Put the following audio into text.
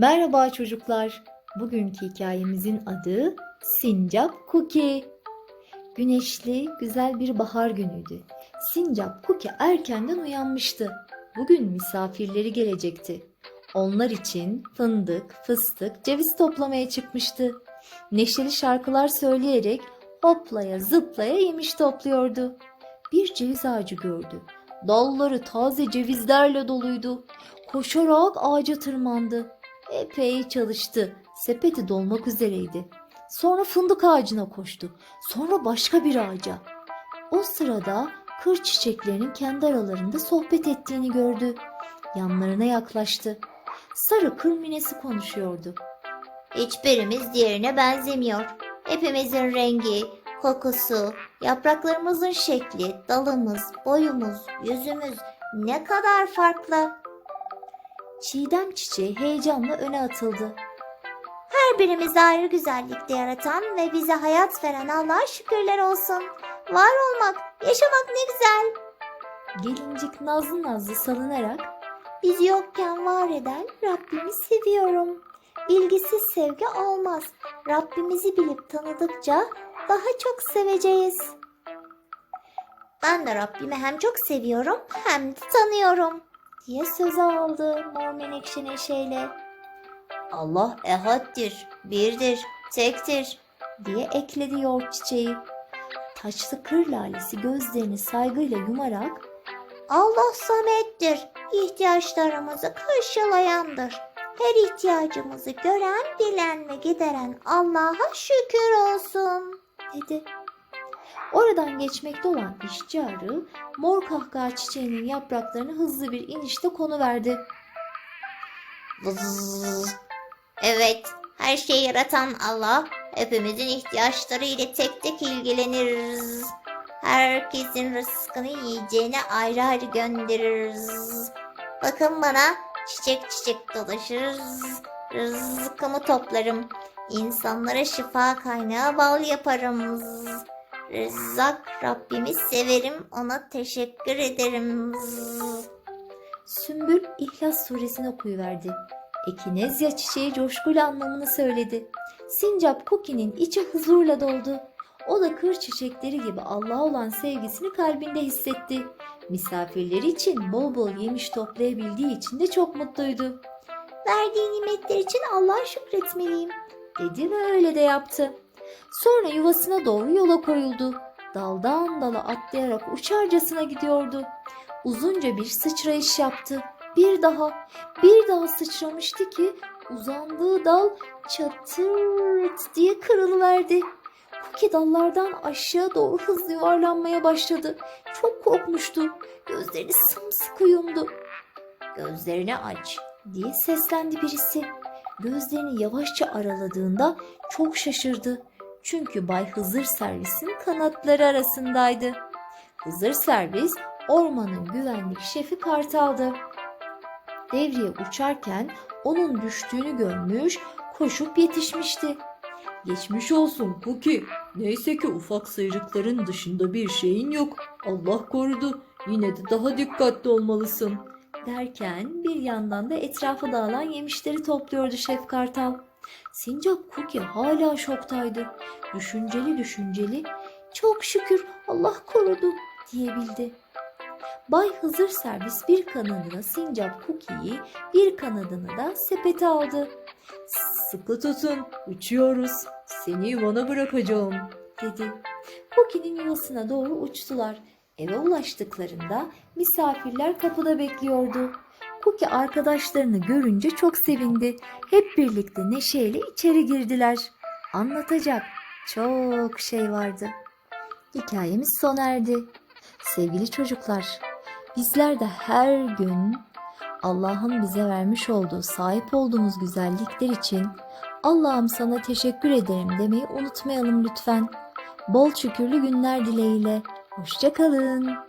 Merhaba çocuklar. Bugünkü hikayemizin adı Sincap Cookie. Güneşli, güzel bir bahar günüydü. Sincap Cookie erkenden uyanmıştı. Bugün misafirleri gelecekti. Onlar için fındık, fıstık, ceviz toplamaya çıkmıştı. Neşeli şarkılar söyleyerek hoplaya zıplaya yemiş topluyordu. Bir ceviz ağacı gördü. Dalları taze cevizlerle doluydu. Koşarak ağaca tırmandı. Epey çalıştı. Sepeti dolmak üzereydi. Sonra fındık ağacına koştu. Sonra başka bir ağaca. O sırada kır çiçeklerinin kendi aralarında sohbet ettiğini gördü. Yanlarına yaklaştı. Sarı kır minesi konuşuyordu. Hiçbirimiz diğerine benzemiyor. Hepimizin rengi, kokusu, yapraklarımızın şekli, dalımız, boyumuz, yüzümüz ne kadar farklı. Çiğdem çiçeği heyecanla öne atıldı. Her birimizi ayrı güzellikte yaratan ve bize hayat veren Allah'a şükürler olsun. Var olmak, yaşamak ne güzel. Gelincik nazlı nazlı salınarak Bizi yokken var eden Rabbimi seviyorum. Bilgisiz sevgi olmaz. Rabbimizi bilip tanıdıkça daha çok seveceğiz. Ben de Rabbimi hem çok seviyorum hem de tanıyorum diye söz aldı mor menekşe neşeyle. Allah ehaddir, birdir, tektir. diye ekledi yoğurt çiçeği. Taçlı kır lalesi gözlerini saygıyla yumarak Allah samettir, ihtiyaçlarımızı karşılayandır. Her ihtiyacımızı gören, bilen ve gideren Allah'a şükür olsun. dedi. Oradan geçmekte olan işçi arı mor kahkaha çiçeğinin yapraklarını hızlı bir inişte konuverdi. Vız. Evet, her şeyi yaratan Allah hepimizin ihtiyaçları ile tek tek ilgilenir. Herkesin rızkını yiyeceğine ayrı ayrı göndeririz. Bakın bana çiçek çiçek dolaşır. Rızkımı toplarım. İnsanlara şifa kaynağı bal yaparım. Rızak Rabbimi severim ona teşekkür ederim. Sümbül İhlas suresini okuyuverdi. Ekinezya çiçeği coşkuyla anlamını söyledi. Sincap Cookie'nin içi huzurla doldu. O da kır çiçekleri gibi Allah'a olan sevgisini kalbinde hissetti. Misafirleri için bol bol yemiş toplayabildiği için de çok mutluydu. Verdiği nimetler için Allah'a şükretmeliyim. dedi ve öyle de yaptı. Sonra yuvasına doğru yola koyuldu. Daldan dala atlayarak uçarcasına gidiyordu. Uzunca bir sıçrayış yaptı. Bir daha, bir daha sıçramıştı ki uzandığı dal çatırt diye kırılıverdi. Cookie dallardan aşağı doğru hızlı yuvarlanmaya başladı. Çok korkmuştu. Gözlerini sımsıkı yumdu. Gözlerini aç diye seslendi birisi. Gözlerini yavaşça araladığında çok şaşırdı. Çünkü Bay Hızır Servis'in kanatları arasındaydı. Hızır Servis ormanın güvenlik şefi Kartal'dı. Devriye uçarken onun düştüğünü görmüş, koşup yetişmişti. Geçmiş olsun Cookie. Neyse ki ufak sıyrıkların dışında bir şeyin yok. Allah korudu. Yine de daha dikkatli olmalısın. Derken bir yandan da etrafa dağılan yemişleri topluyordu Şef Kartal. Sincap Cookie hala şoktaydı. Düşünceli düşünceli çok şükür Allah korudu diyebildi. Bay Hızır Servis bir kanadına Sincap Cookie'yi bir kanadını da sepete aldı. Sıkı tutun uçuyoruz seni yuvana bırakacağım dedi. Cookie'nin yuvasına doğru uçtular. Eve ulaştıklarında misafirler kapıda bekliyordu. Cookie arkadaşlarını görünce çok sevindi. Hep birlikte neşeyle içeri girdiler. Anlatacak çok şey vardı. Hikayemiz sona erdi. Sevgili çocuklar, bizler de her gün Allah'ın bize vermiş olduğu, sahip olduğumuz güzellikler için Allah'ım sana teşekkür ederim demeyi unutmayalım lütfen. Bol şükürlü günler dileğiyle. Hoşçakalın.